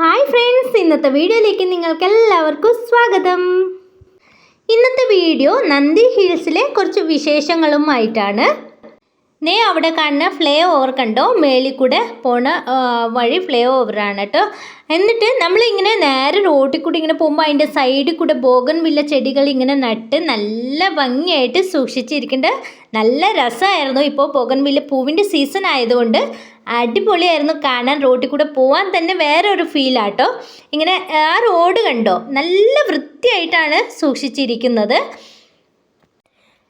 Hi friends ഇന്നത്തെ വീഡിയോയിലേക്ക് നിങ്ങൾക്ക് എല്ലാവർക്കും സ്വാഗതം. ഇന്നത്തെ വീഡിയോ നന്ദി ഹിൽസിലെ കുറച്ച് വിശേഷങ്ങളുമായിട്ടാണ്. നേ അവിടെ കാണുന്ന ഫ്ലേ ഓവർ കണ്ടോ? മേളിൽ കൂടെ പോണ വഴി ഫ്ലേ ഓവറാണ് കേട്ടോ. എന്നിട്ട് നമ്മളിങ്ങനെ നേരെ റോട്ടിൽ കൂടി ഇങ്ങനെ പോകുമ്പോൾ അതിന്റെ സൈഡിൽ കൂടെ ബോഗൻ വില്ല ചെടികൾ ഇങ്ങനെ നട്ട് നല്ല ഭംഗിയായിട്ട് സൂക്ഷിച്ചിരിക്കേണ്ട നല്ല രസമായിരുന്നു ഇപ്പോൾ ബോഗൻ വില്ല പൂവിന്റെ സീസൺ ആയതുകൊണ്ട്. അടിപൊളിയായിരുന്നു കാണാൻ റോട്ടിൽ കൂടെ പോകാൻ തന്നെ വേറെ ഒരു ഫീലാട്ടോ ഇങ്ങനെ ആ റോഡ് കണ്ടോ? നല്ല വൃത്തിയായിട്ടാണ് സൂക്ഷിച്ചിരിക്കുന്നത്.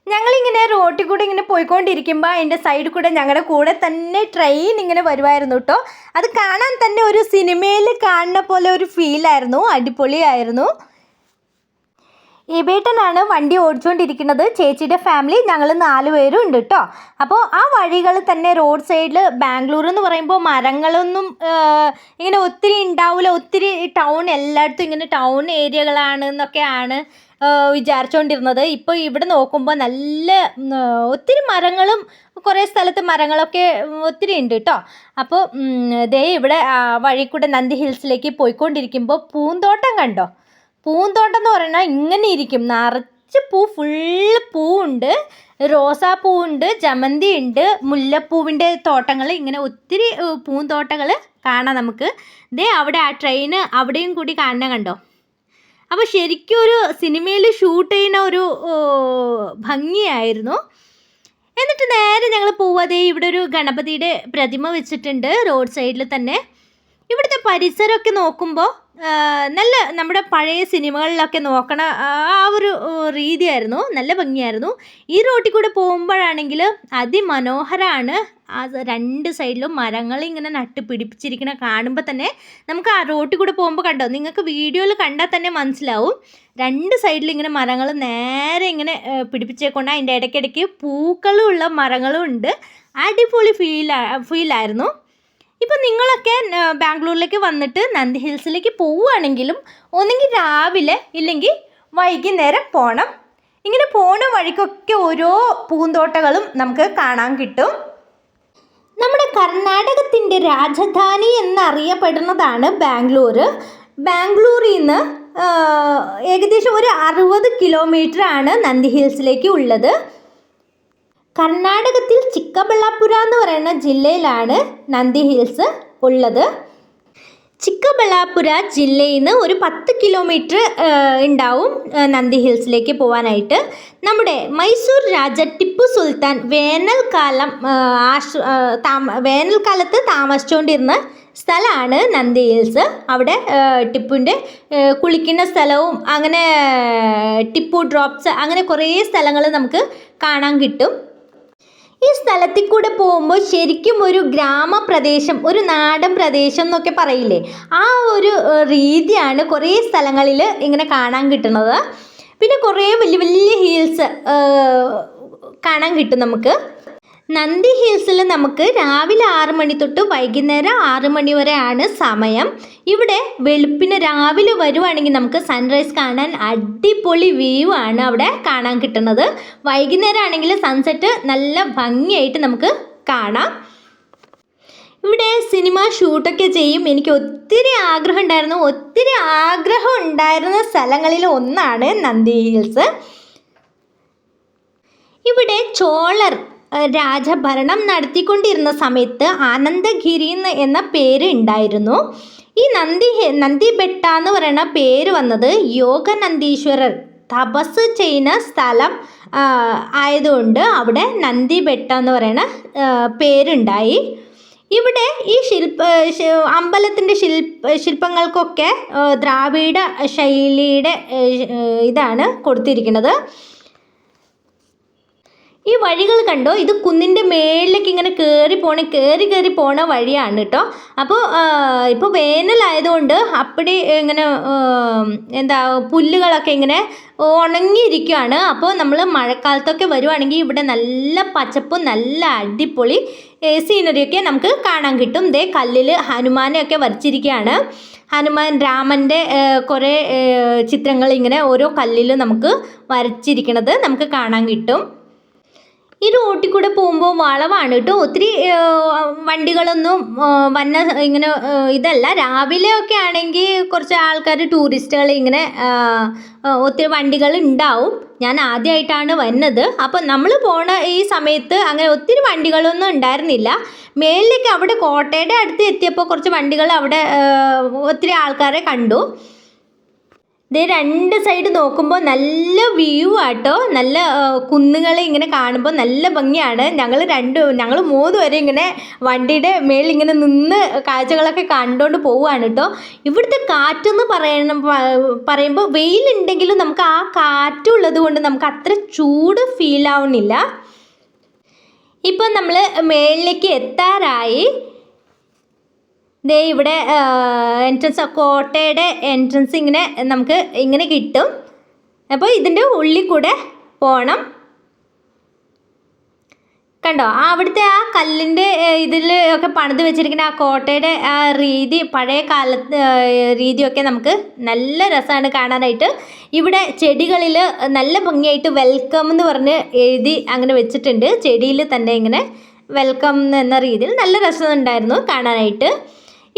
ഞങ്ങളിങ്ങനെ റോട്ടിൽ കൂടെ ഇങ്ങനെ പോയിക്കൊണ്ടിരിക്കുമ്പോൾ അതിന്റെ സൈഡിൽ കൂടെ ഞങ്ങളുടെ കൂടെ തന്നെ ട്രെയിൻ ഇങ്ങനെ വരുമായിരുന്നു കേട്ടോ അത് കാണാൻ തന്നെ ഒരു സിനിമയിൽ കാണുന്ന പോലെ ഒരു ഫീലായിരുന്നു അടിപൊളിയായിരുന്നു. എബേട്ടനാണ് വണ്ടി ഓടിച്ചുകൊണ്ടിരിക്കുന്നത് ചേച്ചിയുടെ ഫാമിലി ഞങ്ങൾ നാല് പേരും ഉണ്ട് കേട്ടോ അപ്പോൾ ആ വഴികൾ തന്നെ റോഡ് സൈഡിൽ ബാംഗ്ലൂർ എന്ന് പറയുമ്പോൾ മരങ്ങളൊന്നും ഇങ്ങനെ ഒത്തിരി ഉണ്ടാവില്ല ഒത്തിരി ടൗൺ എല്ലായിടത്തും ഇങ്ങനെ ടൗൺ ഏരിയകളാണ് എന്നൊക്കെയാണ് വിചാരിച്ചുകൊണ്ടിരുന്നത് ഇപ്പോൾ ഇവിടെ നോക്കുമ്പോൾ നല്ല ഒത്തിരി മരങ്ങളും കുറേ സ്ഥലത്ത് മരങ്ങളൊക്കെ ഒത്തിരി ഉണ്ട് കേട്ടോ അപ്പോൾ ദേ ഇവിടെ വഴി നന്ദി ഹിൽസിലേക്ക് പോയിക്കൊണ്ടിരിക്കുമ്പോൾ പൂന്തോട്ടം കണ്ടോ? പൂന്തോട്ടം എന്ന് പറഞ്ഞാൽ ഇങ്ങനെ ഇരിക്കും. നിറച്ച് പൂ ഫുള്ള് പൂവുണ്ട്. റോസാപ്പൂവുണ്ട് ജമന്തി ഉണ്ട് മുല്ലപ്പൂവിന്റെ തോട്ടങ്ങൾ ഇങ്ങനെ ഒത്തിരി പൂന്തോട്ടങ്ങൾ കാണാം നമുക്ക്. ദേ അവിടെ ആ ട്രെയിന് അവിടെയും കൂടി കാണണം കണ്ടോ? അപ്പോൾ ശരിക്കും ഒരു സിനിമയിൽ ഷൂട്ട് ചെയ്യുന്ന ഒരു ഭംഗിയായിരുന്നു. എന്നിട്ട് നേരെ ഞങ്ങൾ പോവാതെ ഇവിടെ ഒരു ഗണപതിയുടെ പ്രതിമ വെച്ചിട്ടുണ്ട് റോഡ് സൈഡിൽ തന്നെ. ഇവിടുത്തെ പരിസരമൊക്കെ നോക്കുമ്പോൾ നല്ല നമ്മുടെ പഴയ സിനിമകളിലൊക്കെ നോക്കണ ആ ഒരു രീതിയായിരുന്നു. നല്ല ഭംഗിയായിരുന്നു. ഈ റോട്ടിൽ കൂടെ പോകുമ്പോഴാണെങ്കിൽ അതിമനോഹരമാണ് ആ രണ്ട് സൈഡിലും മരങ്ങൾ ഇങ്ങനെ നട്ട് പിടിപ്പിച്ചിരിക്കണ കാണുമ്പോൾ തന്നെ നമുക്ക് ആ റോട്ടിൽ കൂടെ പോകുമ്പോൾ കണ്ടോ? നിങ്ങൾക്ക് വീഡിയോയിൽ കണ്ടാൽ തന്നെ മനസ്സിലാവും. രണ്ട് സൈഡിൽ ഇങ്ങനെ മരങ്ങൾ നേരെ ഇങ്ങനെ പിടിപ്പിച്ചേക്കൊണ്ട് അതിന്റെ ഇടയ്ക്കിടയ്ക്ക് പൂക്കളും ഉള്ള മരങ്ങളും ഉണ്ട്. അടിപൊളി ഫീലാ ഫീലായിരുന്നു. ഇപ്പം നിങ്ങളൊക്കെ ബാംഗ്ലൂരിലേക്ക് വന്നിട്ട് നന്ദി ഹിൽസിലേക്ക് പോവുകയാണെങ്കിലും ഒന്നെങ്കിൽ രാവിലെ ഇല്ലെങ്കിൽ വൈകുന്നേരം പോകണം ഇങ്ങനെ പോണ വഴിക്കൊക്കെ ഓരോ പൂന്തോട്ടകളും നമുക്ക് കാണാൻ കിട്ടും. നമ്മുടെ കർണാടകത്തിന്റെ രാജധാനി എന്നറിയപ്പെടുന്നതാണ് ബാംഗ്ലൂർ ബാംഗ്ലൂരിൽ നിന്ന് ഏകദേശം ഒരു അറുപത് ആണ് നന്ദി ഹിൽസിലേക്ക് ഉള്ളത്. കർണാടകത്തിൽ ചിക്കബള്ളാപുര എന്ന് പറയുന്ന ജില്ലയിലാണ് നന്ദി ഹിൽസ് ഉള്ളത്. ചിക്കബള്ളാപുര ജില്ലയിൽ നിന്ന് ഒരു പത്ത് കിലോമീറ്റർ ഉണ്ടാവും നന്ദി ഹിൽസിലേക്ക് പോകാനായിട്ട് നമ്മുടെ മൈസൂർ രാജ ടിപ്പു സുൽത്താൻ വേനൽക്കാലം ആശ്ര താമ വേനൽക്കാലത്ത് താമസിച്ചുകൊണ്ടിരുന്ന സ്ഥലമാണ് നന്ദി ഹിൽസ്. അവിടെ ടിപ്പുവിന്റെ കുളിക്കുന്ന സ്ഥലവും അങ്ങനെ ടിപ്പു ഡ്രോപ്സ് അങ്ങനെ കുറേ സ്ഥലങ്ങൾ നമുക്ക് കാണാൻ കിട്ടും. ഈ സ്ഥലത്തിൽ കൂടെ പോകുമ്പോൾ ശരിക്കും ഒരു ഗ്രാമപ്രദേശം ഒരു നാടൻ പ്രദേശം എന്നൊക്കെ പറയില്ലേ? ആ ഒരു രീതിയാണ് കുറേ സ്ഥലങ്ങളിൽ ഇങ്ങനെ കാണാൻ കിട്ടുന്നത്. പിന്നെ കുറേ വലിയ വലിയ ഹീൽസ് കാണാൻ കിട്ടും നമുക്ക്. നന്ദി ഹിൽസിൽ നമുക്ക് രാവിലെ ആറ് മണി തൊട്ട് വൈകുന്നേരം ആറ് മണി വരെയാണ് സമയം. ഇവിടെ വെളുപ്പിന് രാവിലെ വരുവാണെങ്കിൽ നമുക്ക് സൺറൈസ് കാണാൻ അടിപൊളി വ്യൂ ആണ് അവിടെ കാണാൻ കിട്ടുന്നത്. വൈകുന്നേരം ആണെങ്കിൽ സൺസെറ്റ് നല്ല ഭംഗിയായിട്ട് നമുക്ക് കാണാം. ഇവിടെ സിനിമ ഷൂട്ടൊക്കെ ചെയ്യും. എനിക്ക് ഒത്തിരി ആഗ്രഹം ഉണ്ടായിരുന്നു. ഒത്തിരി ആഗ്രഹം ഉണ്ടായിരുന്ന സ്ഥലങ്ങളിൽ ഒന്നാണ് നന്ദി ഹിൽസ്. ഇവിടെ ചോളർ രാജഭരണം നടത്തിക്കൊണ്ടിരുന്ന സമയത്ത് ആനന്ദഗിരി എന്ന പേര് ഉണ്ടായിരുന്നു. ഈ നന്ദി നന്ദിബെട്ട നന്ദി ബെട്ട എന്ന് പറയുന്ന പേര് വന്നത് യോഗനന്ദീശ്വരർ. തപസ് ചെയ്യുന്ന സ്ഥലം ആയതുകൊണ്ട് അവിടെ നന്ദി ബെട്ട എന്ന് പറയുന്ന പേരുണ്ടായി. ഇവിടെ ഈ ശില്പ അമ്പലത്തിന്റെ ശില്പ ശില്പങ്ങൾക്കൊക്കെ ദ്രാവിഡ ശൈലിയുടെ ഇതാണ് കൊടുത്തിരിക്കുന്നത്. ഈ വഴികൾ കണ്ടോ? ഇത് കുന്നിന്റെ മേളിലേക്ക് ഇങ്ങനെ കയറി പോണ കയറി കയറി പോണ വഴിയാണ് കേട്ടോ അപ്പോൾ ഇപ്പോൾ വേനലായതുകൊണ്ട് അപ്പടി ഇങ്ങനെ എന്താ പുല്ലുകളൊക്കെ ഇങ്ങനെ ഉണങ്ങിയിരിക്കുകയാണ് അപ്പോൾ നമ്മൾ മഴക്കാലത്തൊക്കെ വരുവാണെങ്കിൽ ഇവിടെ നല്ല പച്ചപ്പും നല്ല അടിപൊളി സീനറിയൊക്കെ നമുക്ക് കാണാൻ കിട്ടും. ദേ കല്ലിൽ ഹനുമാനെയൊക്കെ വരച്ചിരിക്കുകയാണ്. ഹനുമാൻ രാമന്റെ കുറേ ചിത്രങ്ങൾ ഇങ്ങനെ ഓരോ കല്ലിൽ നമുക്ക് വരച്ചിരിക്കണത് നമുക്ക് കാണാൻ കിട്ടും. ഈ റോട്ടിൽ കൂടെ പോകുമ്പോൾ വളവാണ് കേട്ടോ. ഒത്തിരി വണ്ടികളൊന്നും വന്ന ഇങ്ങനെ ഇതല്ല. രാവിലെ ഒക്കെ ആണെങ്കിൽ കുറച്ച് ആൾക്കാർ ടൂറിസ്റ്റുകൾ ഇങ്ങനെ ഒത്തിരി വണ്ടികൾ ഉണ്ടാവും. ഞാൻ ആദ്യമായിട്ടാണ് വന്നത്. അപ്പോൾ നമ്മൾ പോണ ഈ സമയത്ത് അങ്ങനെ ഒത്തിരി വണ്ടികളൊന്നും ഉണ്ടായിരുന്നില്ല. മേളിലേക്ക് അവിടെ കോട്ടയുടെ അടുത്ത് എത്തിയപ്പോൾ കുറച്ച് വണ്ടികൾ അവിടെ ഒത്തിരി ആൾക്കാരെ കണ്ടു. ദേ രണ്ട് സൈഡ് നോക്കുമ്പോൾ നല്ല വ്യൂ ആട്ടോ. നല്ല കുന്നുകൾ ഇങ്ങനെ കാണുമ്പോൾ നല്ല ഭംഗിയാണ്. ഞങ്ങൾ രണ്ട് ഞങ്ങൾ മൂന്ന് വരെ ഇങ്ങനെ വണ്ടിയുടെ മേളിൽ ഇങ്ങനെ നിന്ന് കാഴ്ചകളൊക്കെ കണ്ടുകൊണ്ട് പോവുകയാണ് കേട്ടോ ഇവിടുത്തെ കാറ്റെന്ന് പറയണം പറയുമ്പോൾ വെയിലുണ്ടെങ്കിലും നമുക്ക് ആ കാറ്റുള്ളത് കൊണ്ട് നമുക്ക് അത്ര ചൂട് ഫീൽ ആവുന്നില്ല. ഇപ്പം നമ്മൾ മേളിലേക്ക് എത്താറായി. ദേ ഇവിടെ എൻട്രൻസ് കോട്ടയുടെ എൻട്രൻസ് ഇങ്ങനെ നമുക്ക് ഇങ്ങനെ കിട്ടും. അപ്പോൾ ഇതിന്റെ ഉള്ളിൽ കൂടെ പോകണം കണ്ടോ? അവിടുത്തെ ആ കല്ലിന്റെ ഇതിൽ ഒക്കെ പണിത് വെച്ചിരിക്കുന്ന ആ കോട്ടയുടെ ആ രീതി പഴയ കാലത്ത് രീതിയൊക്കെ നമുക്ക് നല്ല രസമാണ് കാണാനായിട്ട്. ഇവിടെ ചെടികളിൽ നല്ല ഭംഗിയായിട്ട് വെൽക്കം എന്ന് പറഞ്ഞ് എഴുതി അങ്ങനെ വെച്ചിട്ടുണ്ട്. ചെടിയിൽ തന്നെ ഇങ്ങനെ വെൽക്കം എന്ന രീതിയിൽ നല്ല രസമുണ്ടായിരുന്നു കാണാനായിട്ട്.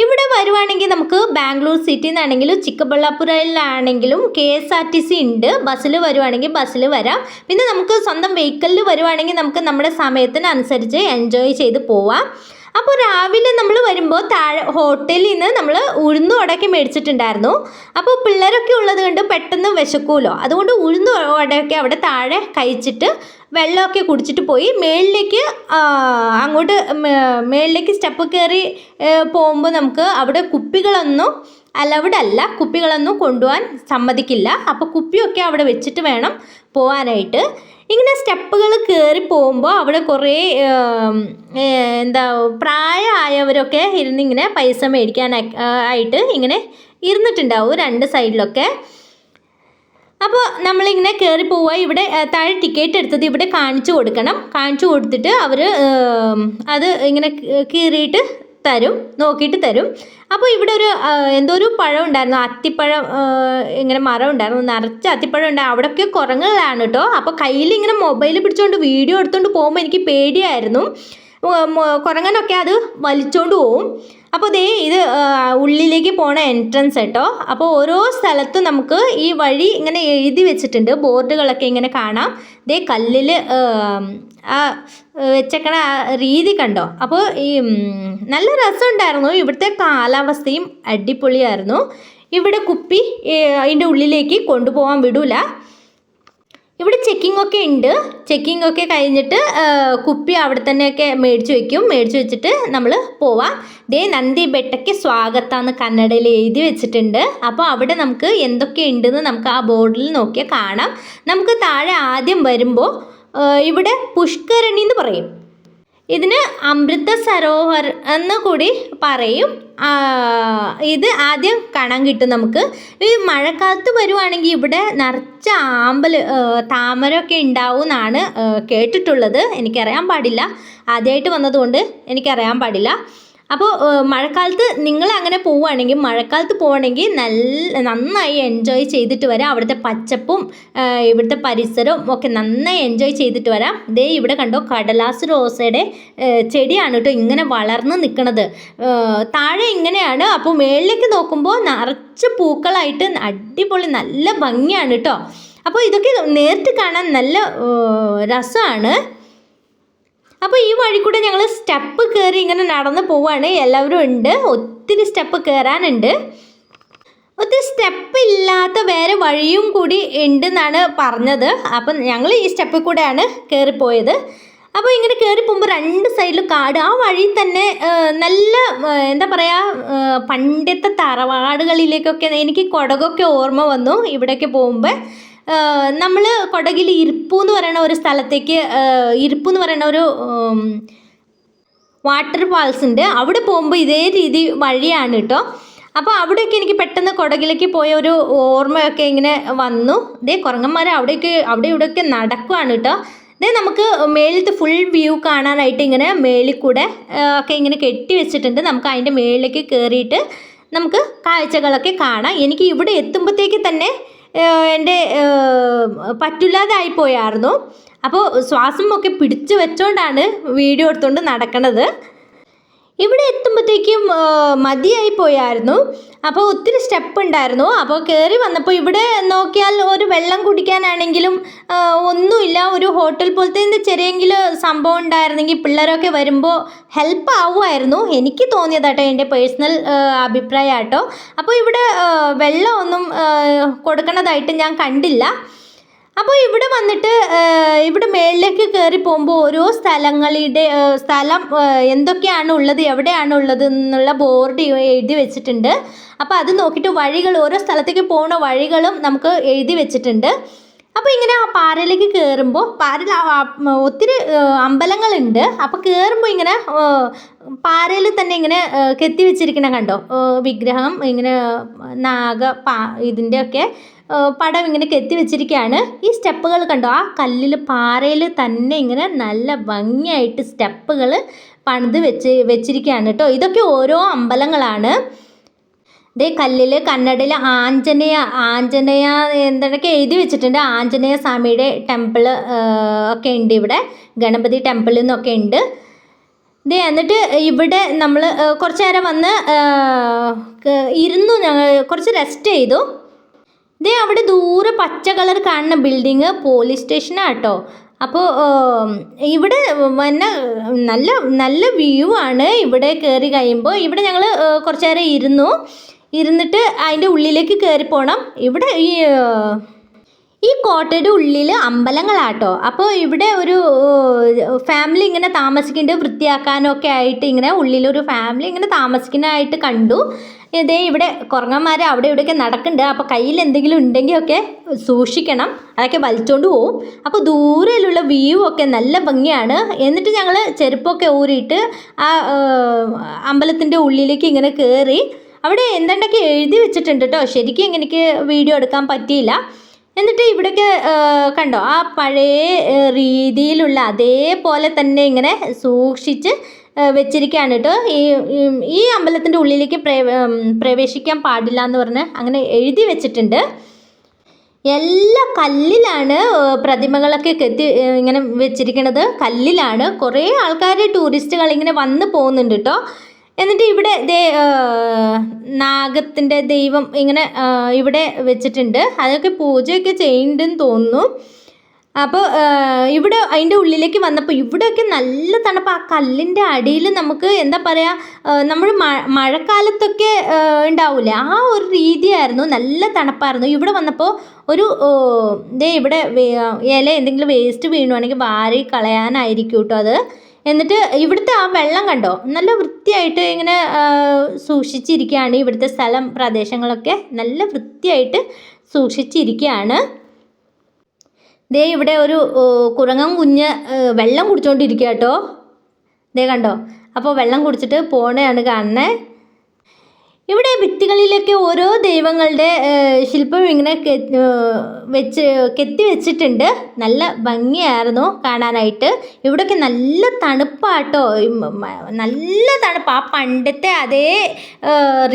ഇവിടെ വരുവാണെങ്കിൽ നമുക്ക് ബാംഗ്ലൂർ സിറ്റിയിൽ നിന്നാണെങ്കിലും ചിക്കബള്ളാപുരയിലാണെങ്കിലും K S R T C ഉണ്ട്. ബസ്സിൽ വരുവാണെങ്കിൽ ബസ്സിൽ വരാം. പിന്നെ നമുക്ക് സ്വന്തം വെഹിക്കിളിൽ വരുവാണെങ്കിൽ നമുക്ക് നമ്മുടെ സമയത്തിനനുസരിച്ച് എൻജോയ് ചെയ്ത് പോവാം. അപ്പോൾ രാവിലെ നമ്മൾ വരുമ്പോൾ താഴെ ഹോട്ടലിൽ നിന്ന് നമ്മൾ ഉഴുന്ന് ഉടക്കി മേടിച്ചിട്ടുണ്ടായിരുന്നു. അപ്പോൾ പിള്ളേരൊക്കെ ഉള്ളത് കൊണ്ട് പെട്ടെന്ന് വിശക്കുമല്ലോ. അതുകൊണ്ട് ഉഴുന്ന് ഉടക്കി അവിടെ താഴെ കഴിച്ചിട്ട് വെള്ളമൊക്കെ കുടിച്ചിട്ട് പോയി. മേളിലേക്ക് അങ്ങോട്ട് മേളിലേക്ക് സ്റ്റെപ്പ് കയറി പോകുമ്പോൾ നമുക്ക് അവിടെ കുപ്പികളൊന്നും അലൗഡ് അല്ല കുപ്പികളൊന്നും കൊണ്ടുപോകാൻ സമ്മതിക്കില്ല. അപ്പോൾ കുപ്പിയൊക്കെ അവിടെ വെച്ചിട്ട് വേണം പോകാനായിട്ട്. ഇങ്ങനെ സ്റ്റെപ്പുകൾ കയറി പോകുമ്പോൾ അവിടെ കുറേ എന്താ പ്രായമായവരൊക്കെ ഇരുന്നിങ്ങനെ പൈസ മേടിക്കാൻ ആയിട്ട് ഇങ്ങനെ ഇരുന്നിട്ടുണ്ടാവും രണ്ട് സൈഡിലൊക്കെ. അപ്പോൾ നമ്മളിങ്ങനെ കയറി പോവുക ഇവിടെ താഴെ ടിക്കറ്റ് എടുത്തത് ഇവിടെ കാണിച്ചു കൊടുക്കണം. കാണിച്ചു കൊടുത്തിട്ട് അവർ അത് ഇങ്ങനെ കീറിയിട്ട് തരും നോക്കിയിട്ട് തരും. അപ്പോൾ ഇവിടെ ഒരു എന്തോ ഒരു പഴം ഉണ്ടായിരുന്നു. അത്തിപ്പഴം ഇങ്ങനെ മരം ഉണ്ടായിരുന്നു. നിറച്ച അത്തിപ്പഴം ഉണ്ടായിരുന്നു അവിടെയൊക്കെ കുരങ്ങുകളാണ് കേട്ടോ. അപ്പോൾ കയ്യിൽ ഇങ്ങനെ മൊബൈൽ പിടിച്ചുകൊണ്ട് വീഡിയോ എടുത്തുകൊണ്ട് പോകുമ്പോൾ എനിക്ക് പേടിയായിരുന്നു. കുരങ്ങനൊക്കെ അത് വലിച്ചോണ്ട് പോവും. അപ്പോൾ ദേ ഇത് ഉള്ളിലേക്ക് പോണ എൻട്രൻസ് കേട്ടോ അപ്പോൾ ഓരോ സ്ഥലത്തും നമുക്ക് ഈ വഴി ഇങ്ങനെ എഴുതി വെച്ചിട്ടുണ്ട്. ബോർഡുകളൊക്കെ ഇങ്ങനെ കാണാം. ദേ കല്ലിൽ ആ വെച്ചേക്കണ രീതി കണ്ടോ? അപ്പോൾ ഈ നല്ല രസമുണ്ടായിരുന്നു. ഇവിടുത്തെ കാലാവസ്ഥയും അടിപൊളിയായിരുന്നു. ഇവിടെ കുപ്പി അതിന്റെ ഉള്ളിലേക്ക് കൊണ്ടുപോകാൻ വിടൂല. ചെക്കിംഗ് ഒക്കെ ഉണ്ട്. ചെക്കിംഗ് ഒക്കെ കഴിഞ്ഞിട്ട് കുപ്പി അവിടെ തന്നെയൊക്കെ മേടിച്ച് വെക്കും. മേടിച്ച് വെച്ചിട്ട് നമ്മൾ പോവാം. ദേ നന്ദി ബെട്ടയ്ക്ക് സ്വാഗതമെന്ന് കന്നഡയിൽ എഴുതി വെച്ചിട്ടുണ്ട്. അപ്പോൾ അവിടെ നമുക്ക് എന്തൊക്കെ ഉണ്ടെന്ന് നമുക്ക് ആ ബോർഡിൽ നോക്കിയാൽ കാണാം. നമുക്ക് താഴെ ആദ്യം വരുമ്പോൾ ഇവിടെ പുഷ്കരണി എന്ന് പറയും. ഇതിന് അമൃത സരോവർ എന്ന് കൂടി പറയും. ഇത് ആദ്യം കാണാൻ കിട്ടും നമുക്ക്. ഈ മഴക്കാലത്ത് വരുവാണെങ്കിൽ ഇവിടെ നിറച്ച ആമ്പൽ താമരമൊക്കെ ഉണ്ടാവും എന്നാണ് കേട്ടിട്ടുള്ളത്. എനിക്കറിയാൻ പാടില്ല. ആദ്യമായിട്ട് വന്നതുകൊണ്ട് എനിക്കറിയാൻ പാടില്ല. അപ്പോൾ മഴക്കാലത്ത് നിങ്ങൾ അങ്ങനെ പോവുകയാണെങ്കിൽ മഴക്കാലത്ത് പോവുകയാണെങ്കിൽ നല്ല നന്നായി എൻജോയ് ചെയ്തിട്ട് വരാം. അവിടുത്തെ പച്ചപ്പും ഇവിടുത്തെ പരിസരവും ഒക്കെ നന്നായി എൻജോയ് ചെയ്തിട്ട് വരാം. ദേ ഇവിടെ കണ്ടോ കടലാസ് റോസയുടെ ചെടിയാണ് കേട്ടോ ഇങ്ങനെ വളർന്ന് നിൽക്കുന്നത് താഴെ ഇങ്ങനെയാണ്. അപ്പോൾ മേളിലേക്ക് നോക്കുമ്പോൾ നിറച്ച് പൂക്കളായിട്ട് അടിപൊളി നല്ല ഭംഗിയാണ് കേട്ടോ. അപ്പോൾ ഇതൊക്കെ നേരിട്ട് കാണാൻ നല്ല രസമാണ്. അപ്പോൾ ഈ വഴി കൂടെ ഞങ്ങൾ സ്റ്റെപ്പ് കയറി ഇങ്ങനെ നടന്ന് പോവാണ്. എല്ലാവരും ഉണ്ട്. ഒത്തിരി സ്റ്റെപ്പ് കയറാനുണ്ട് ഒത്തിരി സ്റ്റെപ്പ് ഇല്ലാത്ത വേറെ വഴിയും കൂടി ഉണ്ടെന്നാണ് പറഞ്ഞത്. അപ്പം ഞങ്ങൾ ഈ സ്റ്റെപ്പിൽ കൂടെയാണ് കയറിപ്പോയത് അപ്പോൾ ഇങ്ങനെ കയറി പോകുമ്പോൾ രണ്ട് സൈഡിലും കാട്. ആ വഴി തന്നെ നല്ല എന്താ പറയുക പണ്ടത്തെ തറവാടുകളിലേക്കൊക്കെ എനിക്ക് കുടകൊക്കെ ഓർമ്മ വന്നു ഇവിടെയൊക്കെ പോകുമ്പോൾ നമ്മൾ കൊടകിൽ ഇരിപ്പു എന്ന് പറയുന്ന ഒരു സ്ഥലത്തേക്ക് ഇരിപ്പു എന്ന് പറയുന്ന ഒരു വാട്ടർ ഫാൾസ് ഉണ്ട്. അവിടെ പോകുമ്പോൾ ഇതേ രീതി വഴിയാണ് കേട്ടോ അപ്പോൾ അവിടെയൊക്കെ എനിക്ക് പെട്ടെന്ന് കുടകിലേക്ക് പോയ ഒരു ഓർമ്മയൊക്കെ ഇങ്ങനെ വന്നു. ഇതേ കുരങ്ങന്മാർ അവിടെയൊക്കെ അവിടെ ഇവിടെയൊക്കെ നടക്കുവാണ് കേട്ടോ ഇതേ നമുക്ക് മേളിലത്തെ ഫുൾ വ്യൂ കാണാനായിട്ട് ഇങ്ങനെ മേളിൽ കൂടെ ഒക്കെ ഇങ്ങനെ കെട്ടി വെച്ചിട്ടുണ്ട്. നമുക്ക് അതിന്റെ മേളിലേക്ക് കയറിയിട്ട് നമുക്ക് കാഴ്ചകളൊക്കെ കാണാം. എനിക്ക് ഇവിടെ എത്തുമ്പോഴത്തേക്ക് തന്നെ എന്റെ പറ്റില്ലാതായിപ്പോയായിരുന്നു. പറ്റില്ലാതായി പോയായിരുന്നു അപ്പോൾ ശ്വാസം ഒക്കെ പിടിച്ചു വെച്ചോണ്ടാണ് വീഡിയോ എടുത്തുകൊണ്ട് നടക്കണത്. ഇവിടെ എത്തുമ്പോഴത്തേക്കും മതിയായി പോയായിരുന്നു. അപ്പോൾ ഒത്തിരി സ്റ്റെപ്പ് ഉണ്ടായിരുന്നു. അപ്പോൾ കയറി വന്നപ്പോൾ ഇവിടെ നോക്കിയാൽ ഒരു വെള്ളം കുടിക്കാനാണെങ്കിലും ഒന്നുമില്ല. ഒരു ഹോട്ടൽ പോലത്തെ എന്ത് ചെറിയെങ്കിലും സംഭവം ഉണ്ടായിരുന്നെങ്കിൽ പിള്ളേരൊക്കെ വരുമ്പോൾ ഹെൽപ്പ് ആവുമായിരുന്നു. എനിക്ക് തോന്നിയതാട്ടോ എന്റെ പേഴ്സണൽ അഭിപ്രായം കേട്ടോ അപ്പോൾ ഇവിടെ വെള്ളമൊന്നും കൊടുക്കണതായിട്ട് ഞാൻ കണ്ടില്ല. അപ്പോൾ ഇവിടെ വന്നിട്ട് ഇവിടെ മേളിലേക്ക് കയറി പോകുമ്പോൾ ഓരോ സ്ഥലങ്ങളുടെ സ്ഥലം എന്തൊക്കെയാണ് ഉള്ളത് എവിടെയാണ് ഉള്ളത് എന്നുള്ള ബോർഡ് എഴുതി വെച്ചിട്ടുണ്ട്. അപ്പോൾ അത് നോക്കിയിട്ട് വഴികൾ ഓരോ സ്ഥലത്തേക്ക് പോകുന്ന വഴികളും നമുക്ക് എഴുതി വെച്ചിട്ടുണ്ട്. അപ്പോൾ ഇങ്ങനെ ആ പാറയിലേക്ക് കയറുമ്പോൾ പാറയിൽ ഒത്തിരി അമ്പലങ്ങളുണ്ട്. അപ്പോൾ കയറുമ്പോൾ ഇങ്ങനെ പാറയിൽ തന്നെ ഇങ്ങനെ കെത്തി വെച്ചിരിക്കണ കണ്ടോ? വിഗ്രഹം ഇങ്ങനെ നാഗ പാ ഇതിന്റെയൊക്കെ പടം ഇങ്ങനെ കെത്തി വെച്ചിരിക്കുകയാണ് ഈ സ്റ്റെപ്പുകൾ കണ്ടോ? ആ കല്ലിൽ പാറയിൽ തന്നെ ഇങ്ങനെ നല്ല ഭംഗിയായിട്ട് സ്റ്റെപ്പുകൾ പണിത് വെച്ച് വെച്ചിരിക്കുകയാണ് കേട്ടോ. ഇതൊക്കെ ഓരോ അമ്പലങ്ങളാണ്. ദേ കല്ലിൽ കന്നഡയിൽ ആഞ്ജനേയ ആഞ്ജനേയ എന്തൊക്കെ എഴുതി വെച്ചിട്ടുണ്ട്. ആഞ്ജനേയ സ്വാമിയുടെ ടെമ്പിൾ ഒക്കെ ഉണ്ട് ഇവിടെ. ഗണപതി ടെമ്പിളിൽ നിന്നൊക്കെ ഉണ്ട്. ദേ എന്നിട്ട് ഇവിടെ നമ്മൾ കുറച്ച് നേരം വന്ന് ഇരുന്നു ഞങ്ങൾ കുറച്ച് റെസ്റ്റ് ചെയ്തു. ദേ അവിടെ ദൂരെ പച്ച കളർ കാണുന്ന ബിൽഡിങ് പോലീസ് സ്റ്റേഷനാണ് കേട്ടോ അപ്പോൾ ഇവിടെ വന്ന നല്ല നല്ല വ്യൂ ആണ്. ഇവിടെ കയറി കഴിയുമ്പോൾ ഇവിടെ ഞങ്ങൾ കുറച്ച് നേരം ഇരുന്നു. ഇരുന്നിട്ട് അതിന്റെ ഉള്ളിലേക്ക് കയറി പോകണം ഇവിടെ ഈ ഈ കോട്ടയുടെ ഉള്ളിൽ അമ്പലങ്ങളാട്ടോ. അപ്പോൾ ഇവിടെ ഒരു ഫാമിലി ഇങ്ങനെ താമസിക്കുന്നുണ്ട്. വൃത്തിയാക്കാനൊക്കെ ആയിട്ട് ഇങ്ങനെ ഉള്ളിലൊരു ഫാമിലി ഇങ്ങനെ താമസിക്കുന്നതായിട്ട് കണ്ടു. ഇതേ ഇവിടെ കുറങ്ങന്മാർ അവിടെ ഇവിടെയൊക്കെ നടക്കുന്നുണ്ട്. അപ്പോൾ കയ്യിൽ എന്തെങ്കിലും ഉണ്ടെങ്കിലൊക്കെ സൂക്ഷിക്കണം. അതൊക്കെ വലിച്ചോണ്ട് പോവും. അപ്പോൾ ദൂരെയുള്ള വ്യൂ ഒക്കെ നല്ല ഭംഗിയാണ്. എന്നിട്ട് ഞങ്ങൾ ചെരുപ്പൊക്കെ ഊരിയിട്ട് ആ അമ്പലത്തിന്റെ ഉള്ളിലേക്ക് ഇങ്ങനെ കയറി അവിടെ എന്തെണ്ടൊക്കെ എഴുതി വെച്ചിട്ടുണ്ട് കേട്ടോ ശരിക്കും എനിക്ക് വീഡിയോ എടുക്കാൻ പറ്റിയില്ല. എന്നിട്ട് ഇവിടെയൊക്കെ കണ്ടോ ആ പഴയ രീതിയിലുള്ള അതേപോലെ തന്നെ ഇങ്ങനെ സൂക്ഷിച്ച് വെച്ചിരിക്കുകയാണ് കേട്ടോ ഈ ഈ- അമ്പലത്തിന്റെ ഉള്ളിലേക്ക് പ്രവേ പ്രവേശിക്കാൻ പാടില്ല എന്ന് പറഞ്ഞ് അങ്ങനെ എഴുതി വെച്ചിട്ടുണ്ട്. എല്ലാ കല്ലിലാണ് പ്രതിമകളൊക്കെ കെത്തി ഇങ്ങനെ വെച്ചിരിക്കുന്നത് കല്ലിലാണ്. കുറേ ആൾക്കാർ ടൂറിസ്റ്റുകൾ ഇങ്ങനെ വന്ന് പോകുന്നുണ്ട് കേട്ടോ എന്നിട്ട് ഇവിടെ ദേ നാഗത്തിന്റെ ദൈവം ഇങ്ങനെ ഇവിടെ വെച്ചിട്ടുണ്ട്. അതൊക്കെ പൂജയൊക്കെ ചെയ്യുന്നുണ്ടെന്ന് തോന്നുന്നു. അപ്പോൾ ഇവിടെ അതിന്റെ ഉള്ളിലേക്ക് വന്നപ്പോൾ ഇവിടെയൊക്കെ നല്ല തണുപ്പ്. ആ കല്ലിന്റെ അടിയിൽ നമുക്ക് എന്താ പറയുക നമ്മൾ മഴ മഴക്കാലത്തൊക്കെ ഉണ്ടാവില്ലേ ആ ഒരു രീതിയായിരുന്നു. നല്ല തണുപ്പായിരുന്നു. ഇവിടെ വന്നപ്പോൾ ഒരു ഇതേ ഇവിടെ ഇല എന്തെങ്കിലും വേസ്റ്റ് വീണുവാണെങ്കിൽ വാരി കളയാനായിരിക്കും കേട്ടോ അത്. എന്നിട്ട് ഇവിടുത്തെ ആ വെള്ളം കണ്ടോ? നല്ല വൃത്തിയായിട്ട് ഇങ്ങനെ സൂക്ഷിച്ചിരിക്കുകയാണ് ഇവിടുത്തെ സ്ഥലം പ്രദേശങ്ങളൊക്കെ. നല്ല വൃത്തിയായിട്ട് സൂക്ഷിച്ചിരിക്കുകയാണ്. ദേ ഇവിടെ ഒരു കുരങ്ങൻ കുഞ്ഞ് വെള്ളം കുടിച്ചുകൊണ്ടിരിക്കുക കേട്ടോ. ദേ കണ്ടോ? അപ്പോൾ വെള്ളം കുടിച്ചിട്ട് പോണെയാണ് കാണുന്നത് ഇവിടെ ഭിത്തികളിലൊക്കെ ഓരോ ദൈവങ്ങളുടെ ശില്പം ഇങ്ങനെ വെച്ച് കെത്തി വെച്ചിട്ടുണ്ട്. നല്ല ഭംഗിയായിരുന്നു കാണാനായിട്ട്. ഇവിടെയൊക്കെ നല്ല തണുപ്പാട്ടോ. നല്ല തണുപ്പ്. ആ പണ്ടത്തെ അതേ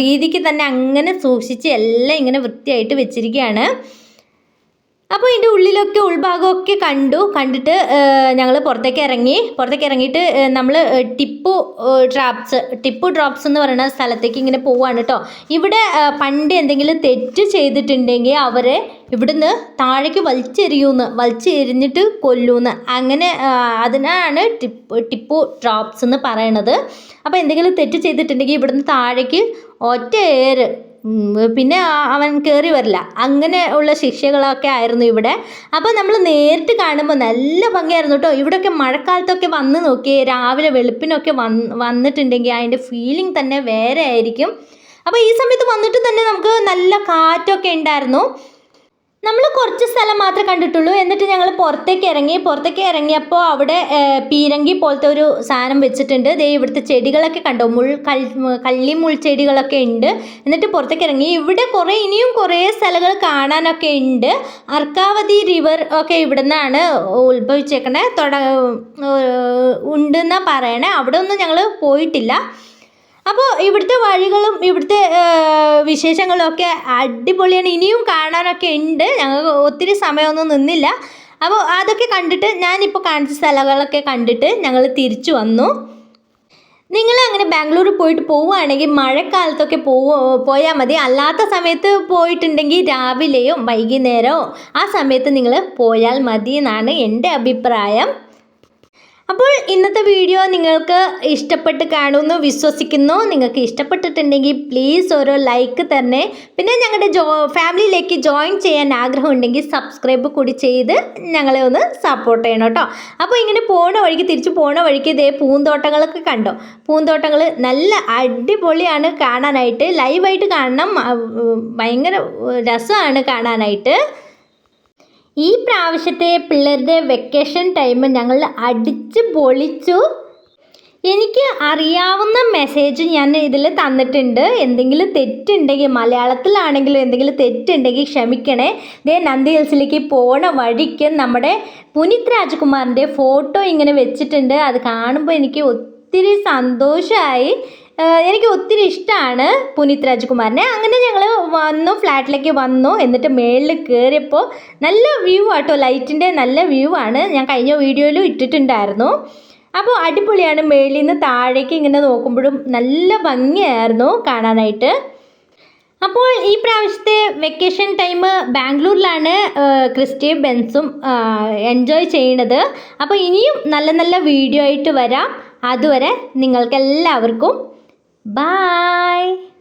രീതിക്ക് തന്നെ അങ്ങനെ സൂക്ഷിച്ച് എല്ലാം ഇങ്ങനെ വൃത്തിയായിട്ട് വെച്ചിരിക്കുകയാണ്. അപ്പോൾ ഇതിന്റെ ഉള്ളിലൊക്കെ ഉൾഭാഗമൊക്കെ കണ്ടു. കണ്ടിട്ട് ഞങ്ങൾ പുറത്തേക്ക് ഇറങ്ങി. പുറത്തേക്ക് ഇറങ്ങിയിട്ട് നമ്മൾ ടിപ്പു ഡ്രോപ്സ് ടിപ്പു ഡ്രോപ്സ് എന്ന് പറയുന്ന സ്ഥലത്തേക്ക് ഇങ്ങനെ പോവാണ് കേട്ടോ ഇവിടെ പണ്ട് എന്തെങ്കിലും തെറ്റ് ചെയ്തിട്ടുണ്ടെങ്കിൽ അവരെ ഇവിടുന്ന് താഴേക്ക് വലിച്ചെറിയൂന്ന് വലിച്ചെരിഞ്ഞിട്ട് കൊല്ലൂന്ന്. അങ്ങനെ അതിനാണ് ടിപ്പ് ടിപ്പു ഡ്രോപ്സ് എന്ന് പറയണത്. അപ്പോൾ എന്തെങ്കിലും തെറ്റ് ചെയ്തിട്ടുണ്ടെങ്കിൽ ഇവിടുന്ന് താഴേക്ക് ഒറ്റ ഏറ് പിന്നെ അവൻ കയറി വരില്ല. അങ്ങനെ ഉള്ള ശിക്ഷകളൊക്കെ ആയിരുന്നു ഇവിടെ. അപ്പോൾ നമ്മൾ നേരിട്ട് കാണുമ്പോൾ നല്ല ഭംഗിയായിരുന്നു കേട്ടോ ഇവിടെയൊക്കെ മഴക്കാലത്തൊക്കെ വന്ന് നോക്കി രാവിലെ വെളുപ്പിനൊക്കെ വന്ന് വന്നിട്ടുണ്ടെങ്കിൽ അതിന്റെ ഫീലിംഗ് തന്നെ വേറെ ആയിരിക്കും. അപ്പോൾ ഈ സമയത്ത് വന്നിട്ട് തന്നെ നമുക്ക് നല്ല കാറ്റൊക്കെ ഉണ്ടായിരുന്നു. നമ്മൾ കുറച്ച് സ്ഥലം മാത്രമേ കണ്ടിട്ടുള്ളൂ. എന്നിട്ട് ഞങ്ങൾ പുറത്തേക്ക് ഇറങ്ങി പുറത്തേക്ക് ഇറങ്ങിയപ്പോൾ അവിടെ പീരങ്കി പോലത്തെ ഒരു സാധനം വെച്ചിട്ടുണ്ട്. ദേ ഇവിടുത്തെ ചെടികളൊക്കെ കണ്ടോ? മുൾ കൽ കള്ളി മുൾച്ചെടികളൊക്കെ ഉണ്ട്. എന്നിട്ട് പുറത്തേക്ക് ഇറങ്ങി. ഇവിടെ കുറേ ഇനിയും കുറേ സ്ഥലങ്ങൾ കാണാനൊക്കെ ഉണ്ട്. അർക്കാവതി റിവർ ഒക്കെ ഇവിടെ നിന്നാണ് ഉത്ഭവിച്ചേക്കണേ. തുട ഉണ്ടെന്നാണ് പറയണേ. അവിടെ ഒന്നും ഞങ്ങൾ പോയിട്ടില്ല. അപ്പോൾ ഇവിടുത്തെ വഴികളും ഇവിടുത്തെ വിശേഷങ്ങളും ഒക്കെ അടിപൊളിയാണ്. ഇനിയും കാണാനൊക്കെ ഉണ്ട്. ഞങ്ങൾക്ക് ഒത്തിരി സമയമൊന്നും നിന്നില്ല. അപ്പോൾ അതൊക്കെ കണ്ടിട്ട് ഞാനിപ്പോൾ കാണിച്ച സ്ഥലങ്ങളൊക്കെ കണ്ടിട്ട് ഞങ്ങൾ തിരിച്ചു വന്നു. നിങ്ങൾ അങ്ങനെ ബാംഗ്ലൂർ പോയിട്ട് പോവുകയാണെങ്കിൽ മഴക്കാലത്തൊക്കെ പോവോ പോയാൽ മതി. അല്ലാത്ത സമയത്ത് പോയിട്ടുണ്ടെങ്കിൽ രാവിലെയോ വൈകുന്നേരമോ ആ സമയത്ത് നിങ്ങൾ പോയാൽ മതി എന്നാണ് എന്റെ അഭിപ്രായം. അപ്പോൾ ഇന്നത്തെ വീഡിയോ നിങ്ങൾക്ക് ഇഷ്ടപ്പെട്ട് കാണുമെന്ന് വിശ്വസിക്കുന്നു. നിങ്ങൾക്ക് ഇഷ്ടപ്പെട്ടിട്ടുണ്ടെങ്കിൽ പ്ലീസ് ഓരോ ലൈക്ക് തന്നെ. പിന്നെ ഞങ്ങളുടെ ജോ ഫാമിലിയിലേക്ക് ജോയിൻ ചെയ്യാൻ ആഗ്രഹം ഉണ്ടെങ്കിൽ സബ്സ്ക്രൈബ് കൂടി ചെയ്ത് ഞങ്ങളെ ഒന്ന് സപ്പോർട്ട് ചെയ്യണം കേട്ടോ അപ്പോൾ ഇങ്ങനെ പോണ വഴിക്ക് തിരിച്ച് പോണ വഴിക്ക് ഇതേ പൂന്തോട്ടങ്ങളൊക്കെ കണ്ടോ? പൂന്തോട്ടങ്ങൾ നല്ല അടിപൊളിയാണ് കാണാനായിട്ട്. ലൈവായിട്ട് കാണണം. ഭയങ്കര രസമാണ് കാണാനായിട്ട്. ഈ പ്രാവശ്യത്തെ പിള്ളേരുടെ വെക്കേഷൻ ടൈം ഞങ്ങൾ അടിച്ച് പൊളിച്ചു. എനിക്ക് അറിയാവുന്ന മെസ്സേജ് ഞാൻ ഇതിൽ തന്നിട്ടുണ്ട്. എന്തെങ്കിലും തെറ്റുണ്ടെങ്കിൽ മലയാളത്തിലാണെങ്കിലും എന്തെങ്കിലും തെറ്റുണ്ടെങ്കിൽ ക്ഷമിക്കണേ. ദേ നന്ദി ഹിൽസിലേക്ക് പോണ വഴിക്ക് നമ്മുടെ പുനിത് രാജ്കുമാറിന്റെ ഫോട്ടോ ഇങ്ങനെ വെച്ചിട്ടുണ്ട്. അത് കാണുമ്പോൾ എനിക്ക് ഒത്തിരി സന്തോഷമായി. എനിക്ക് ഒത്തിരി ഇഷ്ടമാണ് പുനീത് രാജ്കുമാറിനെ അങ്ങനെ ഞങ്ങൾ വന്നു ഫ്ലാറ്റിലേക്ക് വന്നു. എന്നിട്ട് മേളിൽ കയറിയപ്പോൾ നല്ല വ്യൂ ആട്ടോ ലൈറ്റിന്റെ നല്ല വ്യൂ ആണ്. ഞാൻ കഴിഞ്ഞ വീഡിയോയിലും ഇട്ടിട്ടുണ്ടായിരുന്നു. അപ്പോൾ അടിപൊളിയാണ്. മേളിൽ നിന്ന് താഴേക്ക് ഇങ്ങനെ നോക്കുമ്പോഴും നല്ല ഭംഗിയായിരുന്നു കാണാനായിട്ട്. അപ്പോൾ ഈ പ്രാവശ്യത്തെ വെക്കേഷൻ ടൈം ബാംഗ്ലൂരിലാണ് ക്രിസ്റ്റി ബെൻസും എൻജോയ് ചെയ്യണത്. അപ്പോൾ ഇനിയും നല്ല നല്ല വീഡിയോ ആയിട്ട് വരാം. അതുവരെ നിങ്ങൾക്കെല്ലാവർക്കും Bye!